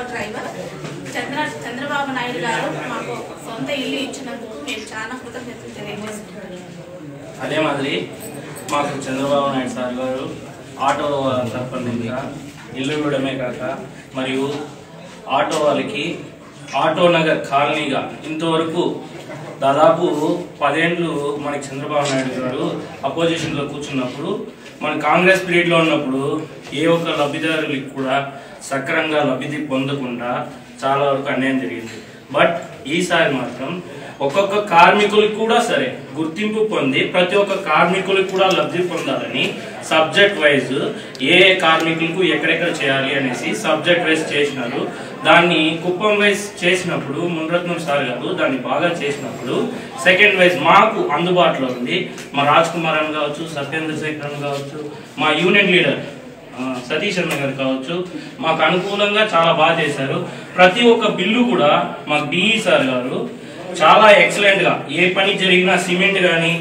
Auto driver. చంద్ర చంద్రబాబు నాయుడు గారు మాకు సొంత ఇల్లు ఇచ్చినందుకు మేము చాలా కృతజ్ఞతలు తెలియజేసుకుంటున్నాం. అదే మాదిరి మాకు చంద్రబాబు నాయుడు సార్ గారు ఆటో తరఫున ఇల్లు ఇవ్వడమే కాక మరియు ఆటో వాళ్ళకి ఆటో నగర్ కాలనీగా ఇంతవరకు దాదాపు పదేండ్లు మనకి చంద్రబాబు నాయుడు గారు అపోజిషన్లో కూర్చున్నప్పుడు మన కాంగ్రెస్ పీరియడ్లో ఉన్నప్పుడు ఏ ఒక్క లబ్ధిదారులకి కూడా సక్రంగా లబ్ధి పొందకుండా చాలా వరకు అన్యాయం జరిగింది. బట్ ఈసారి మాత్రం ఒక్కొక్క కార్మికులకు కూడా సరే గుర్తింపు పొంది ప్రతి ఒక్క కార్మికులకు కూడా లబ్ధి పొందాలని సబ్జెక్ట్ వైజ్ ఏ ఏ కార్మికులకు ఎక్కడెక్కడ చేయాలి అనేసి సబ్జెక్ట్ వైజ్ చేసినారు. దాన్ని కుప్పం వైజ్ చేసినప్పుడు మునరత్నం సార్ గారు దాన్ని బాగా చేసినప్పుడు సెకండ్ వైజ్ మాకు అందుబాటులో ఉంది. మా రాజ్ కుమార్ అని కావచ్చు సత్యేంద్ర శేఖర్ అని కావచ్చు మా యూనియన్ లీడర్ సతీష్ అన్న గారు కావచ్చు మాకు అనుకూలంగా చాలా బాగా చేశారు. ప్రతి ఒక్క బిల్లు కూడా మాకు డిఈ సార్ గారు చాలా ఎక్సలెంట్గా ఏ పని జరిగినా సిమెంట్ కానీ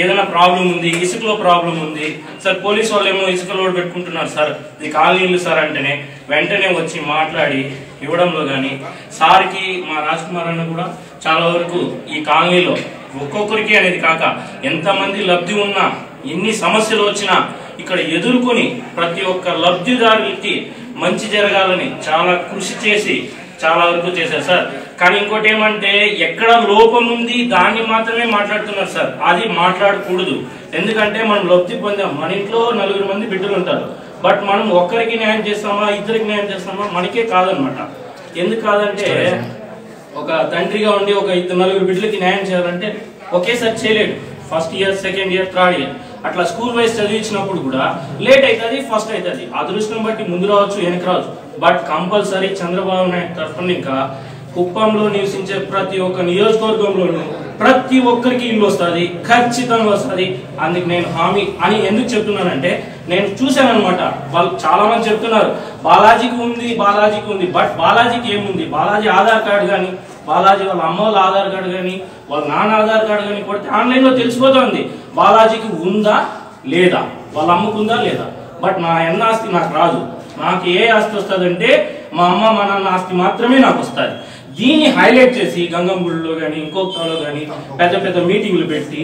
ఏదైనా ప్రాబ్లం ఉంది ఇసుకలో ప్రాబ్లం ఉంది సార్ పోలీస్ వాళ్ళు ఏమో ఇసుక లోడ్ పెట్టుకుంటున్నారు సార్ ఇది కాలనీలు సార్ అంటేనే వెంటనే వచ్చి మాట్లాడి ఇవ్వడంలో కానీ సార్కి మా రాజ్ కుమార్ అన్న కూడా చాలా వరకు ఈ కాలనీలో ఒక్కొక్కరికి అనేది కాక ఎంతమంది లబ్ధి ఉన్నా ఎన్ని సమస్యలు వచ్చినా ఇక్కడ ఎదుర్కొని ప్రతి ఒక్క లబ్ధిదారులకి మంచి జరగాలని చాలా కృషి చేసి చాలా వరకు చేశారు సార్. కానీ ఇంకోటి ఏమంటే ఎక్కడ లోపం ఉంది దాన్ని మాత్రమే మాట్లాడుతున్నారు సార్. అది మాట్లాడకూడదు. ఎందుకంటే మనం లబ్ధి పొందాం. మన ఇంట్లో నలుగురు మంది బిడ్డలు ఉంటారు. బట్ మనం ఒక్కరికి న్యాయం చేస్తామా ఇద్దరికి న్యాయం చేస్తామా మనకే కాదనమాట ఎందుకు కాదంటే ఒక తండ్రిగా ఉండి ఒక ఇద్దరు నలుగురు బిడ్డలకి న్యాయం చేయాలంటే ఒకేసారి చేయలేడు. First year second year third year అట్లా స్కూల్ వైజ్ చదివించినప్పుడు కూడా లేట్ అవుతుంది ఫస్ట్ అవుతుంది అదృష్టం బట్టి ముందు రావచ్చు వెనక రావచ్చు. బట్ కంపల్సరీ చంద్రబాబు నాయుడు తరఫున ఇంకా కుప్పంలో నివసించే ప్రతి ఒక్క నియోజకవర్గంలోనూ ప్రతి ఒక్కరికి ఇల్లు వస్తుంది ఖచ్చితంగా వస్తుంది. అందుకు నేను హామీ అని ఎందుకు చెప్తున్నానంటే నేను చూశాను అనమాట వాళ్ళు చాలా మంది చెప్తున్నారు బాలాజీకి ఉంది బాలాజీకి ఉంది. బట్ బాలాజీకి ఏముంది? బాలాజీ ఆధార్ కార్డు కానీ బాలాజీ వాళ్ళ అమ్మ వాళ్ళ ఆధార్ కార్డు కానీ వాళ్ళ నాన్న ఆధార్ కార్డు కానీ కొడితే ఆన్లైన్లో తెలిసిపోతుంది. బాలాజీకి ఉందా లేదా? వాళ్ళ అమ్మకు ఉందా లేదా? బట్ నా ఎన్న ఆస్తి నాకు రాదు. నాకు ఏ ఆస్తి వస్తుందంటే మా అమ్మ మా నాన్న ఆస్తి మాత్రమే నాకు వస్తుంది. దీన్ని హైలైట్ చేసి గంగంగుడిలో కానీ ఇంకొకలో కానీ పెద్ద పెద్ద మీటింగ్లు పెట్టి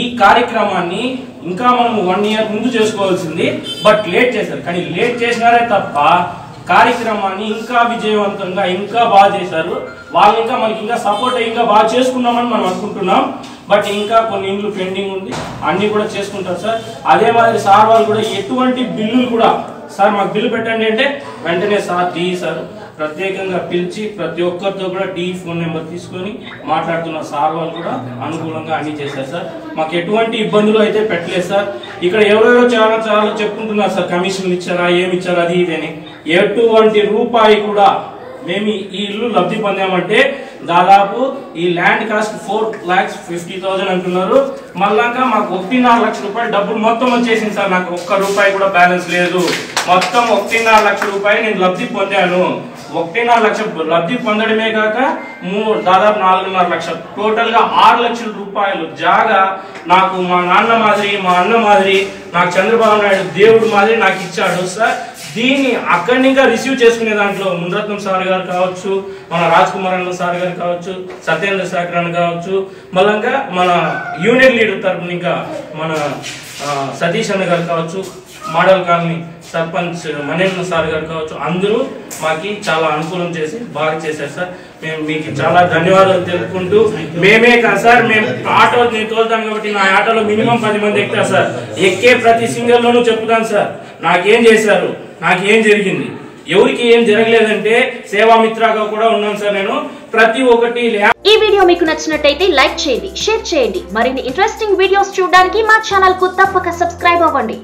ఈ కార్యక్రమాన్ని ఇంకా మనం వన్ ఇయర్ ముందు చేసుకోవాల్సింది. బట్ లేట్ చేశారు. కానీ లేట్ చేసినారే తప్ప కార్యక్రమాన్ని ఇంకా విజయవంతంగా ఇంకా బాగా చేశారు. వాళ్ళు ఇంకా మనకి ఇంకా సపోర్ట్ ఇంకా బాగా చేసుకున్నామని మనం అనుకుంటున్నాం. బట్ ఇంకా కొన్ని ఇండ్లు పెండింగ్ ఉంది. అన్ని కూడా చేసుకుంటారు సార్. అదే మాదిరి సార్ వాళ్ళు కూడా ఎటువంటి బిల్లులు కూడా సార్ మాకు బిల్లు పెట్టండి అంటే వెంటనే సార్ తీయి సార్ ప్రత్యేకంగా పిలిచి ప్రతి ఒక్కరితో కూడా డి ఫోన్ నెంబర్ తీసుకొని మాట్లాడుతున్న సార్ వాళ్ళు కూడా అనుకూలంగా అన్ని చేశారు సార్. మాకు ఎటువంటి ఇబ్బందులు అయితే పెట్టలేదు సార్. ఇక్కడ ఎవరెవరో చాలా చాలా చెప్పుకుంటున్నారు సార్ కమిషన్లు ఇచ్చారా ఏమి ఇచ్చారా అది ఇది అని. ఎటువంటి రూపాయి కూడా మేము ఈ ఇల్లు లబ్ధి పొందామంటే దాదాపు ఈ land cost four lakhs fifty thousand అంటున్నారు. మళ్ళాక మాకు ఒకటిన్నర లక్ష రూపాయలు డబ్బులు మొత్తం వచ్చేసింది సార్. నాకు ఒక్క రూపాయి కూడా బ్యాలెన్స్ లేదు. మొత్తం ఒకటిన్నర లక్ష రూపాయలు నేను లబ్ధి పొందాను. ఒకటిన్నర లక్ష లబ్ధి పొందడమే కాక మూడు దాదాపు నాలుగున్నర లక్ష. టోటల్గా ఆరు లక్షల రూపాయలు జాగా నాకు మా నాన్న మాదిరి మా అన్న మాదిరి నాకు చంద్రబాబు నాయుడు దేవుడు మాదిరి నాకు ఇచ్చాడు సార్. దీన్ని అక్కడి ఇంకా రిసీవ్ చేసుకునే దాంట్లో మునరత్నం సార్ గారు కావచ్చు మన రాజ్ కుమార్ అన్న సార్ గారు కావచ్చు సత్యేంద్ర శేఖర్ అన్న కావచ్చు మళ్ళంగా మన యూనియన్ లీడర్ తరపున ఇంకా మన సతీష్ అన్న గారు కావచ్చు model colony sarpanch Manendra sir గారు కావచ్చు అందరూ మాకి చాలా అనుకూలం చేసి బాగా చేశారు సార్. మేము మీకు చాలా ధన్యవాదాలు తెలుపుకుంటూ మేమే కాదు సార్ మేము ఆటో నేను తోలుతాను కాబట్టి నా ఆటోలో మినిమం పది మంది ఎక్కుతారు సార్. ఎక్కే ప్రతి సింగర్లోనూ చెప్తాను సార్. నాకేం చేశారు? నాకేం జరిగింది? ఎవరికి ఏం జరగలేదంటే సేవామిత్రగా కూడా ఉన్నాను సార్ నేను. ప్రతి ఒక్కటి ఈ వీడియో మీకు నచ్చినట్టయితే లైక్ చేయండి షేర్ చేయండి. మరిన్ని ఇంట్రెస్టింగ్ వీడియోస్ చూడడానికి మా ఛానల్కు తప్పక సబ్స్క్రైబ్ అవ్వండి.